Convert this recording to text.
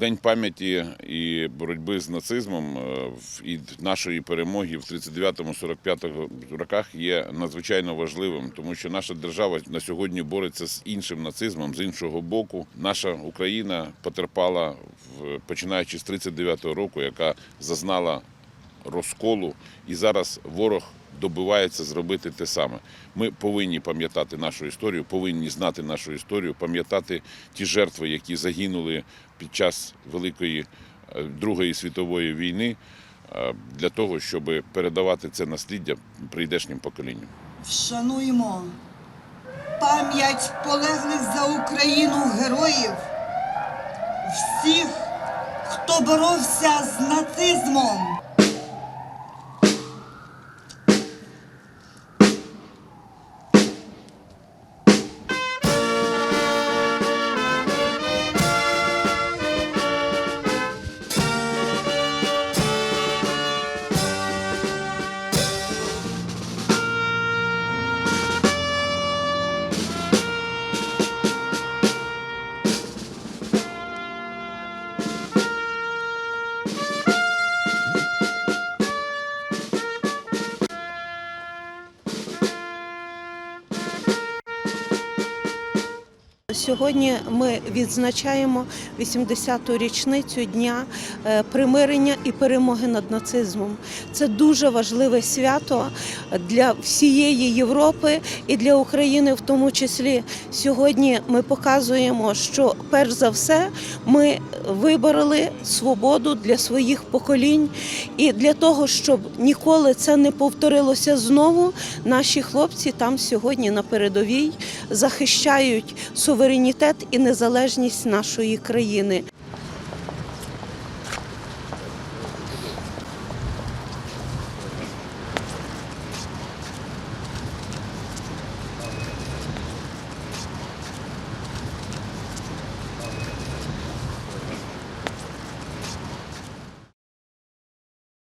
День пам'яті і боротьби з нацизмом е, і нашої перемоги в 39-45 роках є надзвичайно важливим, тому що наша держава на сьогодні бореться з іншим нацизмом. З іншого боку, наша Україна потерпала починаючи з 39-го року, яка зазнала розколу, і зараз ворог добивається зробити те саме. Ми повинні пам'ятати нашу історію, повинні знати нашу історію, пам'ятати ті жертви, які загинули під час Великої е, Другої світової війни, е, для того, щоб передавати це насліддя прийдешнім поколінням. Вшануємо пам'ять полеглих за Україну героїв, всіх, хто боровся з нацизмом. Сьогодні ми відзначаємо 80-ту річницю дня е, примирення і перемоги над нацизмом. Це дуже важливе свято для всієї Європи і для України, в тому числі. Сьогодні ми показуємо, що перш за все ми вибороли свободу для своїх поколінь, і для того, щоб ніколи це не повторилося знову, наші хлопці там сьогодні на передовій захищають суверенітет і незалежність нашої країни.